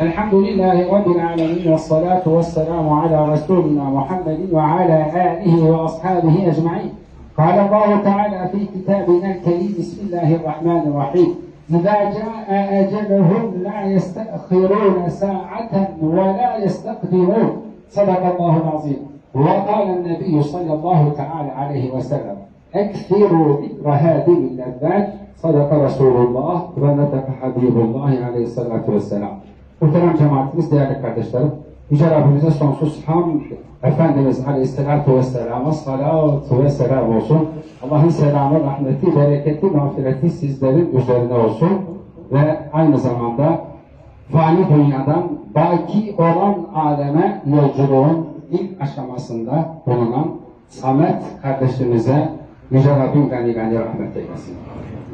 الحمد لله رب العالمين والصلاة والسلام على رسولنا محمد وعلى آله وأصحابه أجمعين. قال الله تعالى في كتابنا الكريم بسم الله الرحمن الرحيم إذا جاء أجلهم لا يستأخرون ساعة ولا يستقدمون. صدق الله العظيم. وقال النبي صلى الله تعالى عليه وسلم أكثروا ذكر هذه اللذات. صدق رسول الله ونطق حبيب الله عليه الصلاة والسلام. Muhterem cemaatimiz, değerli kardeşlerim, Yüce Rabbimize sonsuz hamd, Efendimiz Aleyhisselatü Vesselam'a salatu ve selam olsun. Allah'ın selamı, rahmeti, bereketi, mağfireti sizlerin üzerine olsun. Ve aynı zamanda fani dünyadan baki olan aleme yolculuğun ilk aşamasında bulunan Samet kardeşimize Yüce Rabbim gani gani rahmet eylesin.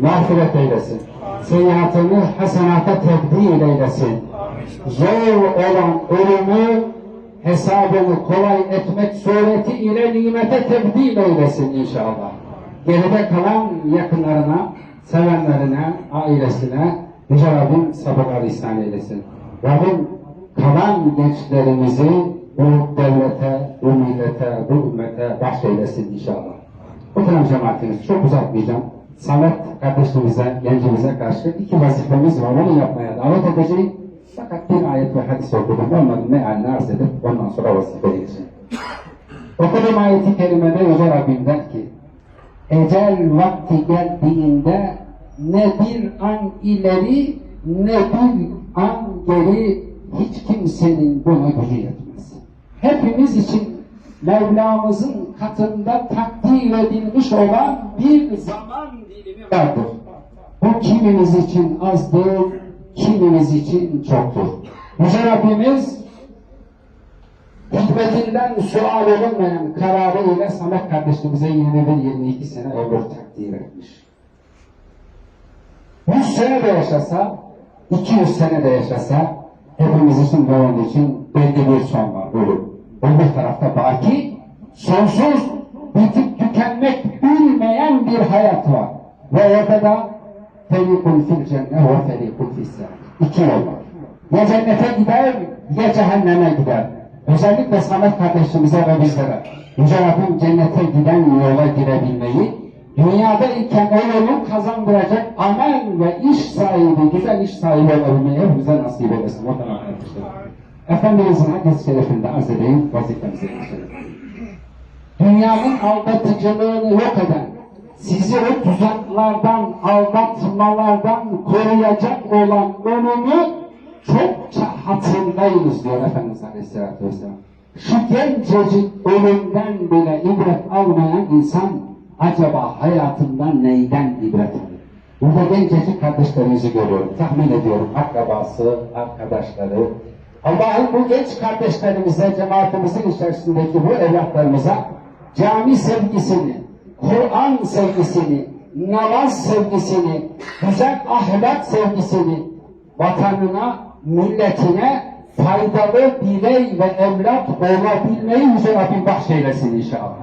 Mağfiret eylesin. Seyyiatını hasenata tebdil eylesin. Zor olan ölümü hesabını kolay etmek suretiyle nimete tebdil eylesin inşallah. Geride kalan yakınlarına, sevenlerine, ailesine Yüce Rabbim sabırlar ihsan eylesin. Rabbim kalan gençlerimizi bu devlete, bu millete, bu ümmete bahşeylesin inşallah. Muhterem cemaatimiz çok uzatmayacağım. Samet kardeşimize, gencimize karşı iki vazifemiz var. Onu yapmaya davet edeceğim. Fakat bir ayet ve hadis okudum. Onların mealini arz edip ondan sonra vazifeye geçeceğim. Okuduğum ayeti kerimede Yüce Rabbim ki Ecel vakti geldiğinde ne bir an ileri ne bir an geri hiç kimsenin buna gücü yetmez. Hepimiz için Mevlamızın katında takdir edilmiş olan bir zaman dilimi vardır. Bu kimimiz için azdır, kimimiz için çoktur. Yüce Rabbimiz hikmetinden sual olunmayan kararı ile Samet kardeşimize 21-22 sene ömür takdir etmiş. 100 sene de yaşasa, 200 sene de yaşasa hepimiz için ve onun için belli bir son var, ölüm. Öbür tarafta baki, sonsuz, bitip tükenmek bilmeyen bir hayat var. Ve orada da ferikun fil cennet ve ferikun fil İki yol var. Ya cennete gider, ya cehenneme gider. Özellikle Samet kardeşimize ve bizlere. Yüce Rabbim cennete giden yola girebilmeyi, dünyada iken o yolu kazandıracak amel ve iş sahibi, güzel iş sahibi olabilmeyi hepimize nasip eylesin. O tarafta Efendimizin hadis-i şerifinde arz edeyim, vazifemize geçelim. Dünyanın aldatıcılığını yok eden, sizi o tuzaklardan, aldatmalardan koruyacak olan ölümü çokça hatırlayınız diyor Efendimiz Aleyhisselatü Vesselam. Şu gencecik ölümden bile ibret almayan insan acaba hayatından neyden ibret alır? Burada gencecik kardeşlerimizi görüyorum. Tahmin ediyorum akrabası, arkadaşları, Allah'ın bu genç kardeşlerimize, cemaatimizin içerisindeki bu evlatlarımıza cami sevgisini, Kur'an sevgisini, namaz sevgisini, güzel ahlak sevgisini vatanına, milletine faydalı birey ve evlat olabilmeyi Yüce Rabbim bahşeylesin inşallah.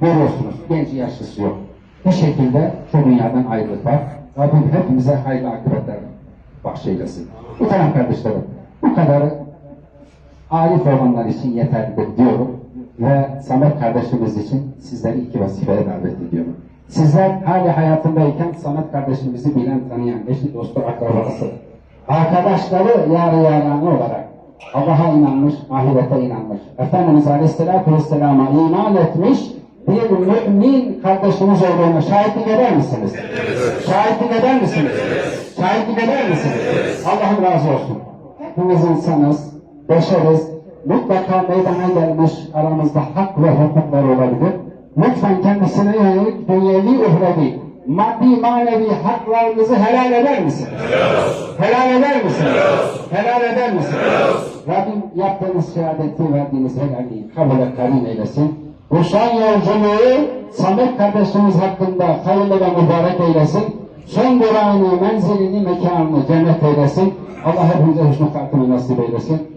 Görüyorsunuz genç yaşlısı yok. Bu şekilde şu dünyadan ayrılık var. Rabbim hepimize hayırlı akıbetler bahşeylesin. Muhterem kardeşlerim, bu kadarı arif olanlar için yeterlidir diyorum ve Samet kardeşimiz için sizleri iki vazifeye davet ediyorum. Sizler hali hayatındayken Samet kardeşimizi bilen, tanıyan, eşi, dostu, akrabası, arkadaşları, yarı yaranı olarak Allah'a inanmış, ahirete inanmış, Efendimiz Aleyhisselatü Vesselam'a iman etmiş bir mümin kardeşimiz olduğuna şahitlik eder misiniz? Evet. Şahitlik eder misiniz? Evet. Şahitlik eder misiniz? Evet. Allah'ım razı olsun. Hepimiz insanız, beşeriz. Mutlaka meydana gelmiş aramızda hak ve hukuklar olabilir. Lütfen kendisine yönelik dünyevi uhrevi, maddi manevi haklarınızı helal eder misiniz? Helal, helal eder misiniz? Helal, helal eder misiniz? Rabbim yaptığınız şehadeti verdiğiniz helalliği kabul et, karin eylesin. Bu son yolculuğu Samet kardeşimiz hakkında hayırlı ve mübarek eylesin. Son durağını, menzilini, mekanını cennet eylesin. Allah hepimize hüsnü kalkını nasip eylesin.